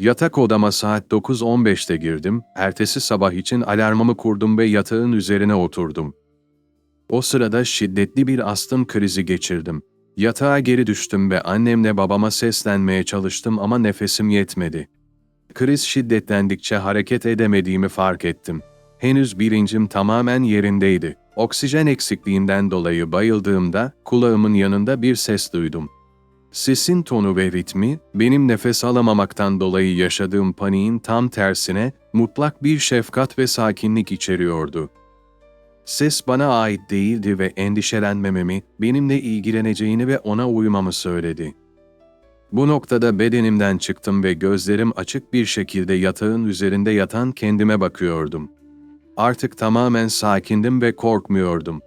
Yatak odama saat 9.15'te girdim, ertesi sabah için alarmımı kurdum ve yatağın üzerine oturdum. O sırada şiddetli bir astım krizi geçirdim. Yatağa geri düştüm ve annemle babama seslenmeye çalıştım ama nefesim yetmedi. Kriz şiddetlendikçe hareket edemediğimi fark ettim. Henüz bilincim tamamen yerindeydi. Oksijen eksikliğinden dolayı bayıldığımda kulağımın yanında bir ses duydum. Sesin tonu ve ritmi, benim nefes alamamaktan dolayı yaşadığım paniğin tam tersine mutlak bir şefkat ve sakinlik içeriyordu. Ses bana ait değildi ve endişelenmememi, benimle ilgileneceğini ve ona uymamı söyledi. Bu noktada bedenimden çıktım ve gözlerim açık bir şekilde yatağın üzerinde yatan kendime bakıyordum. Artık tamamen sakindim ve korkmuyordum.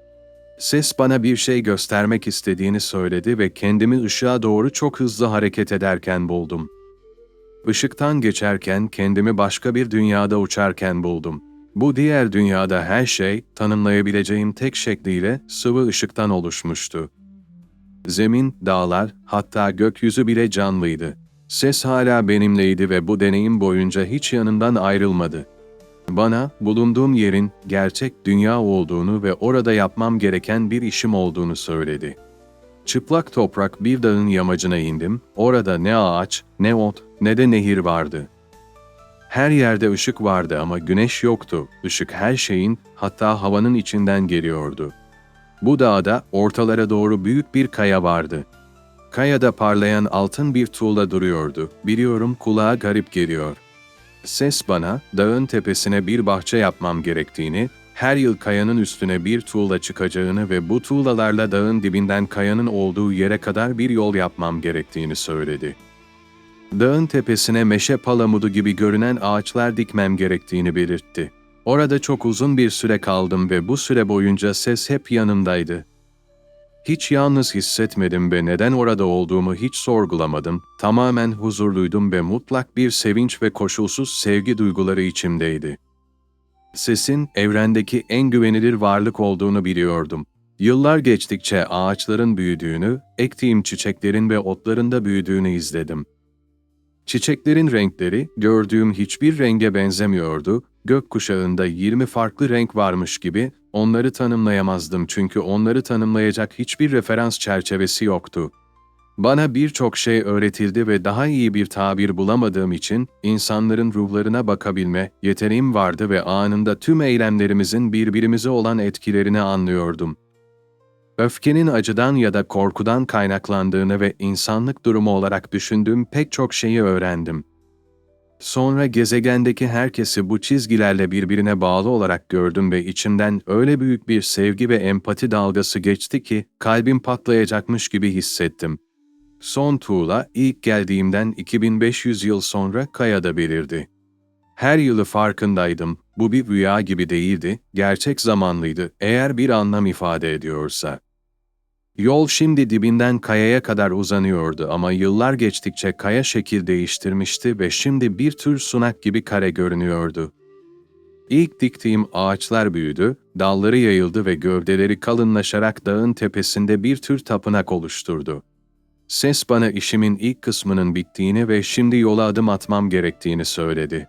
Ses bana bir şey göstermek istediğini söyledi ve kendimi ışığa doğru çok hızlı hareket ederken buldum. Işıktan geçerken kendimi başka bir dünyada uçarken buldum. Bu diğer dünyada her şey, tanımlayabileceğim tek şekliyle sıvı ışıktan oluşmuştu. Zemin, dağlar, hatta gökyüzü bile canlıydı. Ses hala benimleydi ve bu deneyim boyunca hiç yanından ayrılmadı. Bana bulunduğum yerin gerçek dünya olduğunu ve orada yapmam gereken bir işim olduğunu söyledi. Çıplak toprak bir dağın yamacına indim. Orada ne ağaç, ne ot, ne de nehir vardı. Her yerde ışık vardı ama güneş yoktu. Işık her şeyin, hatta havanın içinden geliyordu. Bu dağda ortalara doğru büyük bir kaya vardı. Kayada parlayan altın bir tuğla duruyordu. Biliyorum kulağa garip geliyor. Ses bana dağın tepesine bir bahçe yapmam gerektiğini, her yıl kayanın üstüne bir tuğla çıkacağını ve bu tuğlalarla dağın dibinden kayanın olduğu yere kadar bir yol yapmam gerektiğini söyledi. Dağın tepesine meşe palamudu gibi görünen ağaçlar dikmem gerektiğini belirtti. Orada çok uzun bir süre kaldım ve bu süre boyunca ses hep yanımdaydı. Hiç yalnız hissetmedim ve neden orada olduğumu hiç sorgulamadım. Tamamen huzurluydum ve mutlak bir sevinç ve koşulsuz sevgi duyguları içimdeydi. Sesin evrendeki en güvenilir varlık olduğunu biliyordum. Yıllar geçtikçe ağaçların büyüdüğünü, ektiğim çiçeklerin ve otların da büyüdüğünü izledim. Çiçeklerin renkleri gördüğüm hiçbir renge benzemiyordu. Gökkuşağında 20 farklı renk varmış gibi onları tanımlayamazdım çünkü onları tanımlayacak hiçbir referans çerçevesi yoktu. Bana birçok şey öğretildi ve daha iyi bir tabir bulamadığım için insanların ruhlarına bakabilme yeteneğim vardı ve anında tüm eylemlerimizin birbirimize olan etkilerini anlıyordum. Öfkenin acıdan ya da korkudan kaynaklandığını ve insanlık durumu olarak düşündüğüm pek çok şeyi öğrendim. Sonra gezegendeki herkesi bu çizgilerle birbirine bağlı olarak gördüm ve içimden öyle büyük bir sevgi ve empati dalgası geçti ki kalbim patlayacakmış gibi hissettim. Son tuğla ilk geldiğimden 2500 yıl sonra kayada belirdi. Her yılı farkındaydım. Bu bir rüya gibi değildi, gerçek zamanlıydı eğer bir anlam ifade ediyorsa. Yol şimdi dibinden kayaya kadar uzanıyordu ama yıllar geçtikçe kaya şekil değiştirmişti ve şimdi bir tür sunak gibi kare görünüyordu. İlk diktiğim ağaçlar büyüdü, dalları yayıldı ve gövdeleri kalınlaşarak dağın tepesinde bir tür tapınak oluşturdu. Ses bana işimin ilk kısmının bittiğini ve şimdi yola adım atmam gerektiğini söyledi.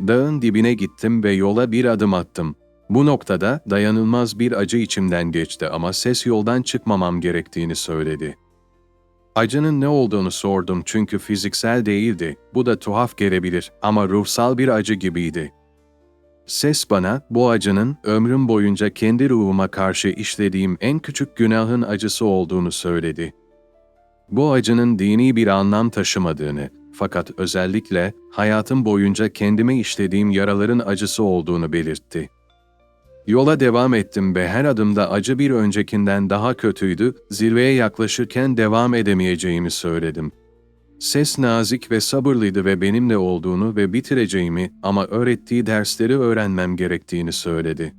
Dağın dibine gittim ve yola bir adım attım. Bu noktada dayanılmaz bir acı içimden geçti ama ses yoldan çıkmamam gerektiğini söyledi. Acının ne olduğunu sordum çünkü fiziksel değildi. Bu da tuhaf gelebilir ama ruhsal bir acı gibiydi. Ses bana bu acının ömrüm boyunca kendi ruhuma karşı işlediğim en küçük günahın acısı olduğunu söyledi. Bu acının dini bir anlam taşımadığını fakat özellikle hayatım boyunca kendime işlediğim yaraların acısı olduğunu belirtti. Yola devam ettim ve her adımda acı bir öncekinden daha kötüydü, zirveye yaklaşırken devam edemeyeceğimi söyledim. Ses nazik ve sabırlıydı ve benimle olduğunu ve bitireceğimi ama öğrettiği dersleri öğrenmem gerektiğini söyledi.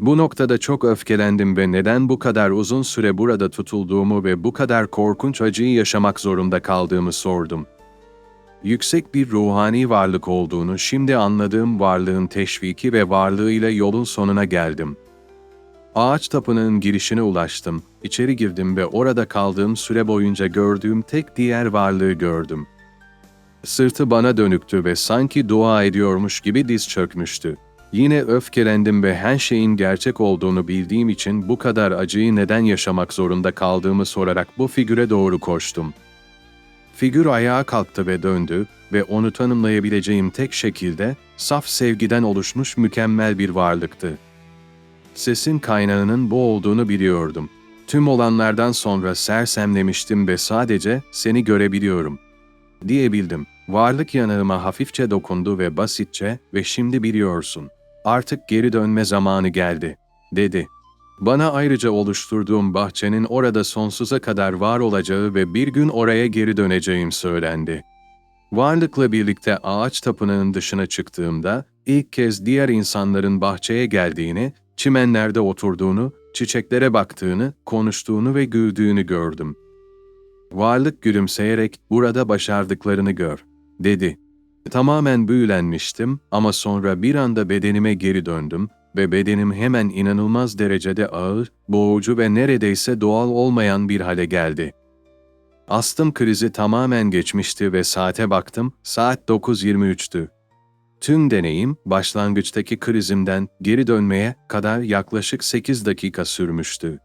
Bu noktada çok öfkelendim ve neden bu kadar uzun süre burada tutulduğumu ve bu kadar korkunç acıyı yaşamak zorunda kaldığımı sordum yüksek bir ruhani varlık olduğunu şimdi anladığım varlığın teşviki ve varlığıyla yolun sonuna geldim. Ağaç tapınağın girişine ulaştım, içeri girdim ve orada kaldığım süre boyunca gördüğüm tek diğer varlığı gördüm. Sırtı bana dönüktü ve sanki dua ediyormuş gibi diz çökmüştü. Yine öfkelendim ve her şeyin gerçek olduğunu bildiğim için bu kadar acıyı neden yaşamak zorunda kaldığımı sorarak bu figüre doğru koştum. Figür ayağa kalktı ve döndü ve onu tanımlayabileceğim tek şekilde saf sevgiden oluşmuş mükemmel bir varlıktı. Sesin kaynağının bu olduğunu biliyordum. Tüm olanlardan sonra sersemlemiştim ve sadece seni görebiliyorum. Diyebildim. Varlık yanağıma hafifçe dokundu ve basitçe ve şimdi biliyorsun. Artık geri dönme zamanı geldi, dedi. Bana ayrıca oluşturduğum bahçenin orada sonsuza kadar var olacağı ve bir gün oraya geri döneceğim söylendi. Varlıkla birlikte ağaç tapınağın dışına çıktığımda ilk kez diğer insanların bahçeye geldiğini, çimenlerde oturduğunu, çiçeklere baktığını, konuştuğunu ve güldüğünü gördüm. Varlık gülümseyerek burada başardıklarını gör, dedi. Tamamen büyülenmiştim ama sonra bir anda bedenime geri döndüm ve bedenim hemen inanılmaz derecede ağır, boğucu ve neredeyse doğal olmayan bir hale geldi. Astım krizi tamamen geçmişti ve saate baktım, saat 9.23'tü. Tüm deneyim, başlangıçtaki krizimden geri dönmeye kadar yaklaşık 8 dakika sürmüştü.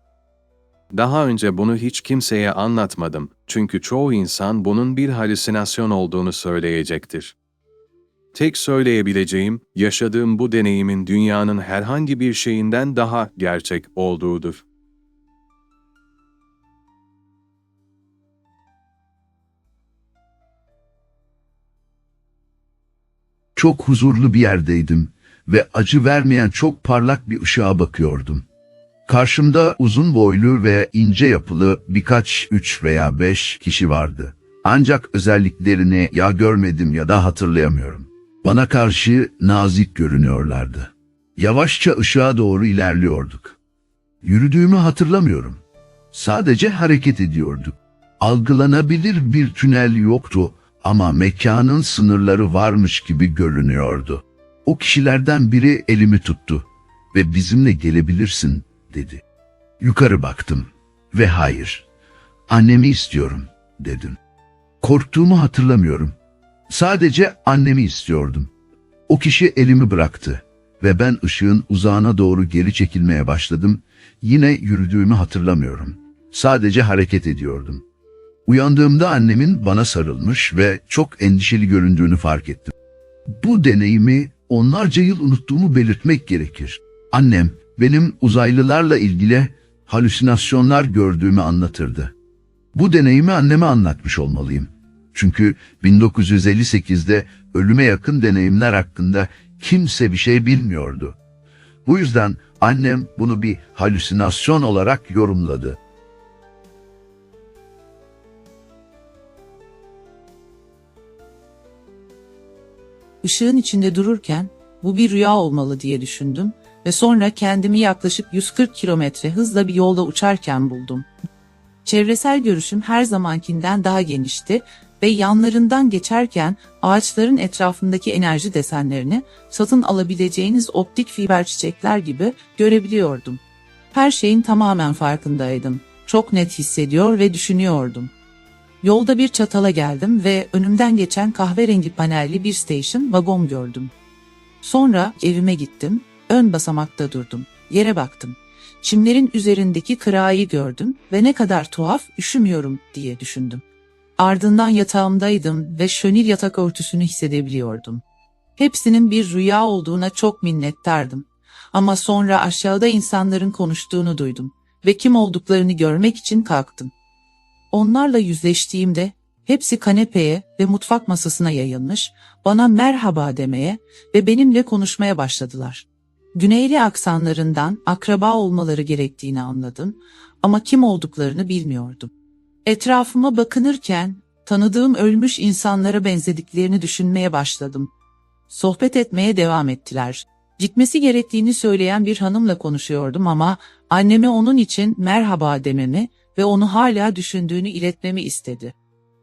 Daha önce bunu hiç kimseye anlatmadım çünkü çoğu insan bunun bir halüsinasyon olduğunu söyleyecektir. Tek söyleyebileceğim, yaşadığım bu deneyimin dünyanın herhangi bir şeyinden daha gerçek olduğudur. Çok huzurlu bir yerdeydim ve acı vermeyen çok parlak bir ışığa bakıyordum. Karşımda uzun boylu ve ince yapılı birkaç üç veya beş kişi vardı. Ancak özelliklerini ya görmedim ya da hatırlayamıyorum. Bana karşı nazik görünüyorlardı. Yavaşça ışığa doğru ilerliyorduk. Yürüdüğümü hatırlamıyorum. Sadece hareket ediyorduk. Algılanabilir bir tünel yoktu ama mekanın sınırları varmış gibi görünüyordu. O kişilerden biri elimi tuttu ve bizimle gelebilirsin dedi. Yukarı baktım ve hayır, annemi istiyorum dedim. Korktuğumu hatırlamıyorum. Sadece annemi istiyordum. O kişi elimi bıraktı ve ben ışığın uzağına doğru geri çekilmeye başladım. Yine yürüdüğümü hatırlamıyorum. Sadece hareket ediyordum. Uyandığımda annemin bana sarılmış ve çok endişeli göründüğünü fark ettim. Bu deneyimi onlarca yıl unuttuğumu belirtmek gerekir. Annem benim uzaylılarla ilgili halüsinasyonlar gördüğümü anlatırdı. Bu deneyimi anneme anlatmış olmalıyım. Çünkü 1958'de ölüme yakın deneyimler hakkında kimse bir şey bilmiyordu. Bu yüzden annem bunu bir halüsinasyon olarak yorumladı. Işığın içinde dururken bu bir rüya olmalı diye düşündüm ve sonra kendimi yaklaşık 140 kilometre hızla bir yolda uçarken buldum. Çevresel görüşüm her zamankinden daha genişti ve yanlarından geçerken ağaçların etrafındaki enerji desenlerini satın alabileceğiniz optik fiber çiçekler gibi görebiliyordum. Her şeyin tamamen farkındaydım. Çok net hissediyor ve düşünüyordum. Yolda bir çatala geldim ve önümden geçen kahverengi panelli bir station vagon gördüm. Sonra evime gittim, ön basamakta durdum, yere baktım. Çimlerin üzerindeki kırayı gördüm ve ne kadar tuhaf üşümüyorum diye düşündüm. Ardından yatağımdaydım ve şönil yatak örtüsünü hissedebiliyordum. Hepsinin bir rüya olduğuna çok minnettardım. Ama sonra aşağıda insanların konuştuğunu duydum ve kim olduklarını görmek için kalktım. Onlarla yüzleştiğimde hepsi kanepeye ve mutfak masasına yayılmış, bana merhaba demeye ve benimle konuşmaya başladılar. Güneyli aksanlarından akraba olmaları gerektiğini anladım ama kim olduklarını bilmiyordum. Etrafıma bakınırken tanıdığım ölmüş insanlara benzediklerini düşünmeye başladım. Sohbet etmeye devam ettiler. Gitmesi gerektiğini söyleyen bir hanımla konuşuyordum ama anneme onun için merhaba dememi ve onu hala düşündüğünü iletmemi istedi.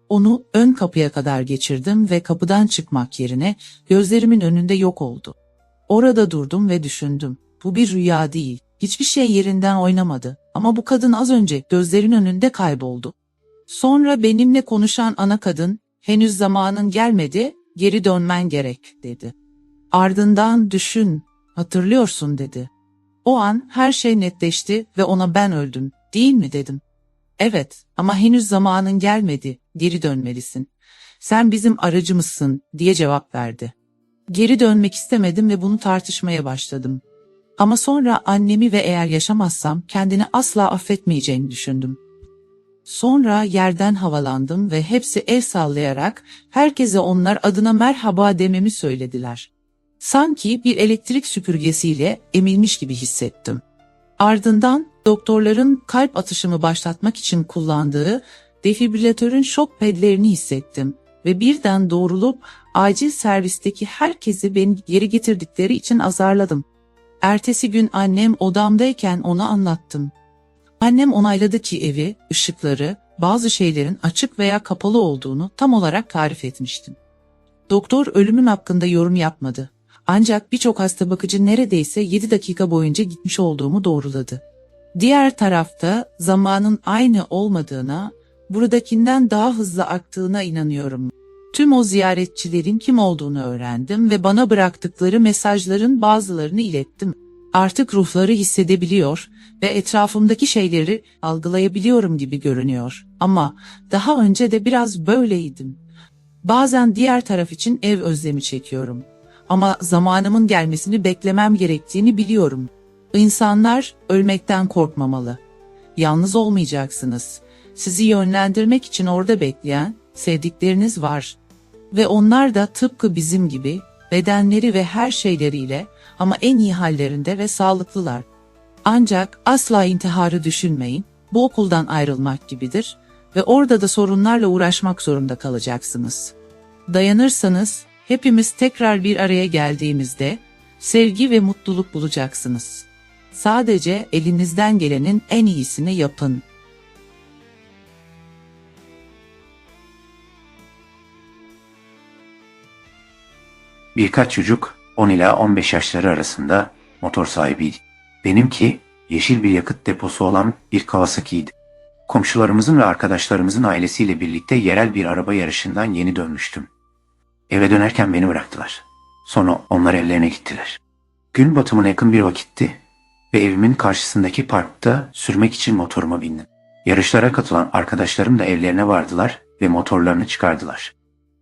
Onu ön kapıya kadar geçirdim ve kapıdan çıkmak yerine gözlerimin önünde yok oldu. Orada durdum ve düşündüm. Bu bir rüya değil. Hiçbir şey yerinden oynamadı. Ama bu kadın az önce gözlerin önünde kayboldu. Sonra benimle konuşan ana kadın henüz zamanın gelmedi, geri dönmen gerek dedi. Ardından düşün, hatırlıyorsun dedi. O an her şey netleşti ve ona ben öldüm, değil mi dedim. Evet ama henüz zamanın gelmedi, geri dönmelisin. Sen bizim aracımızsın diye cevap verdi. Geri dönmek istemedim ve bunu tartışmaya başladım. Ama sonra annemi ve eğer yaşamazsam kendini asla affetmeyeceğini düşündüm. Sonra yerden havalandım ve hepsi el sallayarak herkese onlar adına merhaba dememi söylediler. Sanki bir elektrik süpürgesiyle emilmiş gibi hissettim. Ardından doktorların kalp atışımı başlatmak için kullandığı defibrilatörün şok pedlerini hissettim ve birden doğrulup acil servisteki herkesi beni geri getirdikleri için azarladım. Ertesi gün annem odamdayken ona anlattım. Annem onayladı ki evi, ışıkları, bazı şeylerin açık veya kapalı olduğunu tam olarak tarif etmiştim. Doktor ölümüm hakkında yorum yapmadı. Ancak birçok hasta bakıcı neredeyse 7 dakika boyunca gitmiş olduğumu doğruladı. Diğer tarafta zamanın aynı olmadığına, buradakinden daha hızlı aktığına inanıyorum. Tüm o ziyaretçilerin kim olduğunu öğrendim ve bana bıraktıkları mesajların bazılarını ilettim. Artık ruhları hissedebiliyor ve etrafımdaki şeyleri algılayabiliyorum gibi görünüyor. Ama daha önce de biraz böyleydim. Bazen diğer taraf için ev özlemi çekiyorum. Ama zamanımın gelmesini beklemem gerektiğini biliyorum. İnsanlar ölmekten korkmamalı. Yalnız olmayacaksınız. Sizi yönlendirmek için orada bekleyen sevdikleriniz var. Ve onlar da tıpkı bizim gibi bedenleri ve her şeyleriyle ama en iyi hallerinde ve sağlıklılar. Ancak asla intiharı düşünmeyin. Bu okuldan ayrılmak gibidir ve orada da sorunlarla uğraşmak zorunda kalacaksınız. Dayanırsanız hepimiz tekrar bir araya geldiğimizde sevgi ve mutluluk bulacaksınız. Sadece elinizden gelenin en iyisini yapın. Birkaç çocuk 10 ila 15 yaşları arasında motor sahibiydi. Benimki yeşil bir yakıt deposu olan bir Kawasaki'ydi. Komşularımızın ve arkadaşlarımızın ailesiyle birlikte yerel bir araba yarışından yeni dönmüştüm. Eve dönerken beni bıraktılar. Sonra onlar evlerine gittiler. Gün batımına yakın bir vakitti ve evimin karşısındaki parkta sürmek için motoruma bindim. Yarışlara katılan arkadaşlarım da evlerine vardılar ve motorlarını çıkardılar.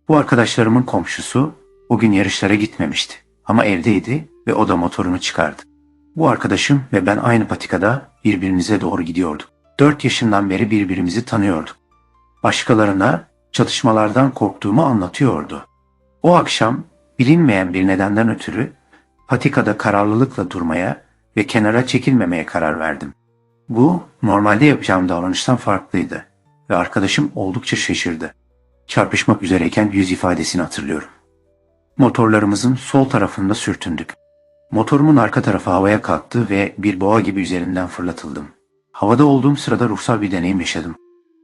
Bu arkadaşlarımın komşusu o gün yarışlara gitmemişti ama evdeydi ve o da motorunu çıkardı. Bu arkadaşım ve ben aynı patikada birbirimize doğru gidiyorduk. 4 yaşından beri birbirimizi tanıyorduk. Başkalarına çatışmalardan korktuğumu anlatıyordu. O akşam bilinmeyen bir nedenden ötürü patikada kararlılıkla durmaya ve kenara çekilmemeye karar verdim. Bu normalde yapacağım davranıştan farklıydı ve arkadaşım oldukça şaşırdı. Çarpışmak üzereyken yüz ifadesini hatırlıyorum. Motorlarımızın sol tarafında sürtündük. Motorumun arka tarafı havaya kalktı ve bir boğa gibi üzerinden fırlatıldım. Havada olduğum sırada ruhsal bir deneyim yaşadım.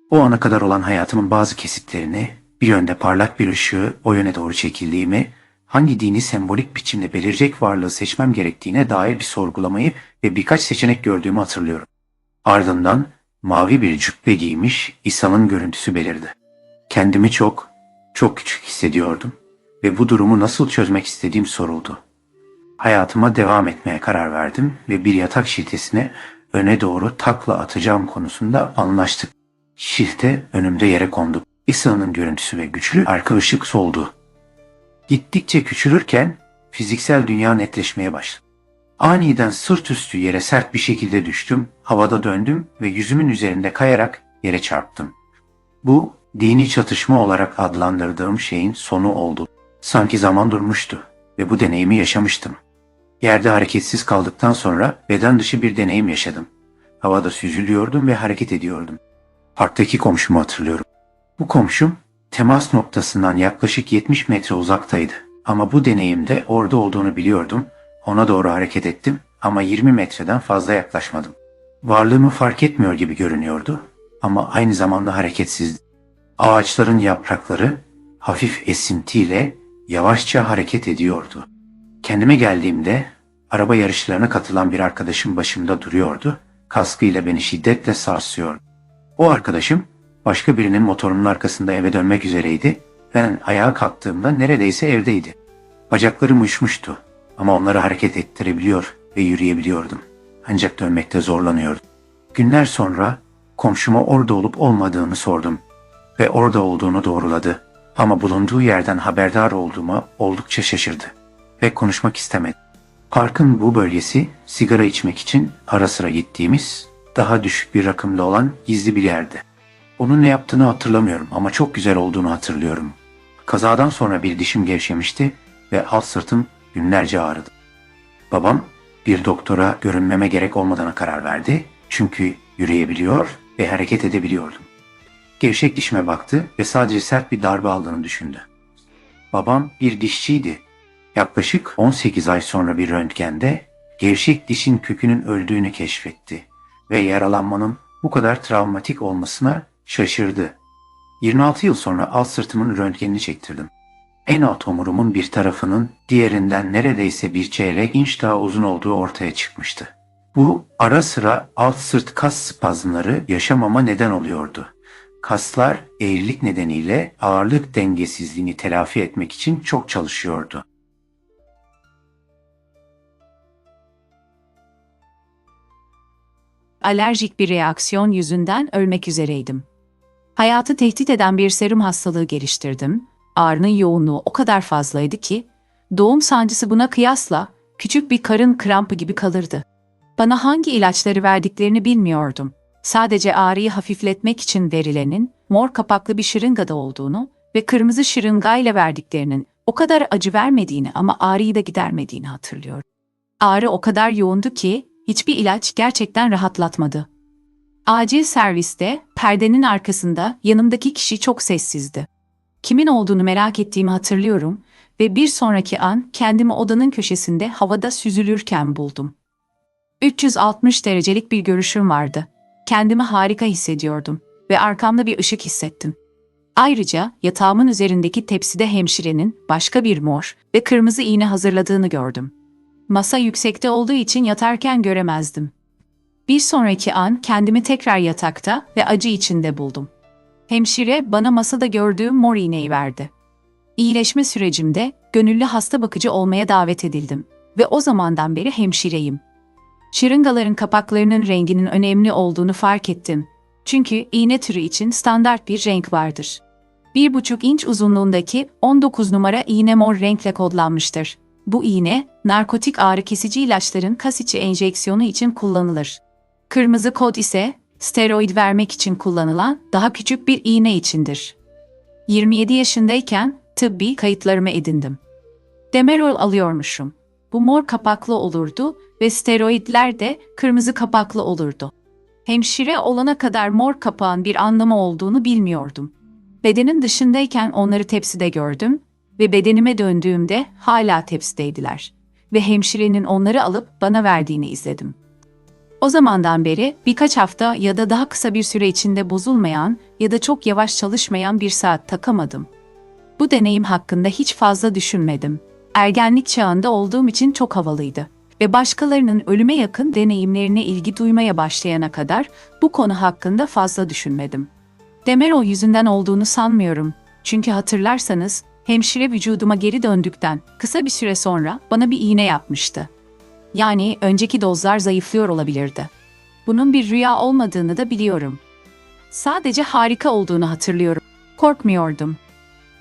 O ana kadar olan hayatımın bazı kesitlerini, bir yönde parlak bir ışığı o yöne doğru çekildiğimi, hangi dini sembolik biçimde belirecek varlığı seçmem gerektiğine dair bir sorgulamayı ve birkaç seçenek gördüğümü hatırlıyorum. Ardından mavi bir cübbe giymiş İsa'nın görüntüsü belirdi. Kendimi çok, çok küçük hissediyordum ve bu durumu nasıl çözmek istediğim soruldu. Hayatıma devam etmeye karar verdim ve bir yatak şiltesine öne doğru takla atacağım konusunda anlaştık. Şilte önümde yere kondu. İsa'nın görüntüsü ve güçlü arka ışık soldu. Gittikçe küçülürken fiziksel dünya netleşmeye başladı. Aniden sırt üstü yere sert bir şekilde düştüm, havada döndüm ve yüzümün üzerinde kayarak yere çarptım. Bu dini çatışma olarak adlandırdığım şeyin sonu oldu. Sanki zaman durmuştu ve bu deneyimi yaşamıştım. Yerde hareketsiz kaldıktan sonra beden dışı bir deneyim yaşadım. Havada süzülüyordum ve hareket ediyordum. Parktaki komşumu hatırlıyorum. Bu komşum temas noktasından yaklaşık 70 metre uzaktaydı. Ama bu deneyimde orada olduğunu biliyordum. Ona doğru hareket ettim ama 20 metreden fazla yaklaşmadım. Varlığımı fark etmiyor gibi görünüyordu ama aynı zamanda hareketsizdi. Ağaçların yaprakları hafif esintiyle yavaşça hareket ediyordu. Kendime geldiğimde araba yarışlarına katılan bir arkadaşım başımda duruyordu. Kaskıyla beni şiddetle sarsıyordu. O arkadaşım başka birinin motorunun arkasında eve dönmek üzereydi Ben ayağa kalktığımda neredeyse evdeydi. Bacaklarım uyuşmuştu ama onları hareket ettirebiliyor ve yürüyebiliyordum. Ancak dönmekte zorlanıyordum. Günler sonra komşuma orada olup olmadığını sordum ve orada olduğunu doğruladı. Ama bulunduğu yerden haberdar olduğuma oldukça şaşırdı ve konuşmak istemedi. Parkın bu bölgesi sigara içmek için ara sıra gittiğimiz daha düşük bir rakımda olan gizli bir yerdi. Onun ne yaptığını hatırlamıyorum ama çok güzel olduğunu hatırlıyorum. Kazadan sonra bir dişim gevşemişti ve alt sırtım günlerce ağrıdı. Babam bir doktora görünmeme gerek olmadığına karar verdi çünkü yürüyebiliyor ve hareket edebiliyordum. Gevşek dişime baktı ve sadece sert bir darbe aldığını düşündü. Babam bir dişçiydi. Yaklaşık 18 ay sonra bir röntgende gevşek dişin kökünün öldüğünü keşfetti ve yaralanmanın bu kadar travmatik olmasına şaşırdı. 26 yıl sonra alt sırtımın röntgenini çektirdim. En alt omurumun bir tarafının diğerinden neredeyse bir çeyrek inç daha uzun olduğu ortaya çıkmıştı. Bu ara sıra alt sırt kas spazmları yaşamama neden oluyordu. Kaslar eğrilik nedeniyle ağırlık dengesizliğini telafi etmek için çok çalışıyordu. alerjik bir reaksiyon yüzünden ölmek üzereydim. Hayatı tehdit eden bir serum hastalığı geliştirdim. Ağrının yoğunluğu o kadar fazlaydı ki doğum sancısı buna kıyasla küçük bir karın krampı gibi kalırdı. Bana hangi ilaçları verdiklerini bilmiyordum. Sadece ağrıyı hafifletmek için verilenin mor kapaklı bir şırıngada olduğunu ve kırmızı şırıngayla verdiklerinin o kadar acı vermediğini ama ağrıyı da gidermediğini hatırlıyorum. Ağrı o kadar yoğundu ki hiçbir ilaç gerçekten rahatlatmadı. Acil serviste perdenin arkasında yanımdaki kişi çok sessizdi. Kimin olduğunu merak ettiğimi hatırlıyorum ve bir sonraki an kendimi odanın köşesinde havada süzülürken buldum. 360 derecelik bir görüşüm vardı. Kendimi harika hissediyordum ve arkamda bir ışık hissettim. Ayrıca yatağımın üzerindeki tepside hemşirenin başka bir mor ve kırmızı iğne hazırladığını gördüm. Masa yüksekte olduğu için yatarken göremezdim. Bir sonraki an kendimi tekrar yatakta ve acı içinde buldum. Hemşire bana masada gördüğüm mor iğneyi verdi. İyileşme sürecimde gönüllü hasta bakıcı olmaya davet edildim ve o zamandan beri hemşireyim. Şırıngaların kapaklarının renginin önemli olduğunu fark ettim. Çünkü iğne türü için standart bir renk vardır. 1,5 inç uzunluğundaki 19 numara iğne mor renkle kodlanmıştır. Bu iğne, narkotik ağrı kesici ilaçların kas içi enjeksiyonu için kullanılır. Kırmızı kod ise steroid vermek için kullanılan daha küçük bir iğne içindir. 27 yaşındayken tıbbi kayıtlarımı edindim. Demerol alıyormuşum. Bu mor kapaklı olurdu ve steroidler de kırmızı kapaklı olurdu. Hemşire olana kadar mor kapağın bir anlamı olduğunu bilmiyordum. Bedenin dışındayken onları tepside gördüm ve bedenime döndüğümde hala tepsideydiler ve hemşirenin onları alıp bana verdiğini izledim. O zamandan beri birkaç hafta ya da daha kısa bir süre içinde bozulmayan ya da çok yavaş çalışmayan bir saat takamadım. Bu deneyim hakkında hiç fazla düşünmedim. Ergenlik çağında olduğum için çok havalıydı ve başkalarının ölüme yakın deneyimlerine ilgi duymaya başlayana kadar bu konu hakkında fazla düşünmedim. Demero yüzünden olduğunu sanmıyorum. Çünkü hatırlarsanız hemşire vücuduma geri döndükten kısa bir süre sonra bana bir iğne yapmıştı. Yani önceki dozlar zayıflıyor olabilirdi. Bunun bir rüya olmadığını da biliyorum. Sadece harika olduğunu hatırlıyorum. Korkmuyordum.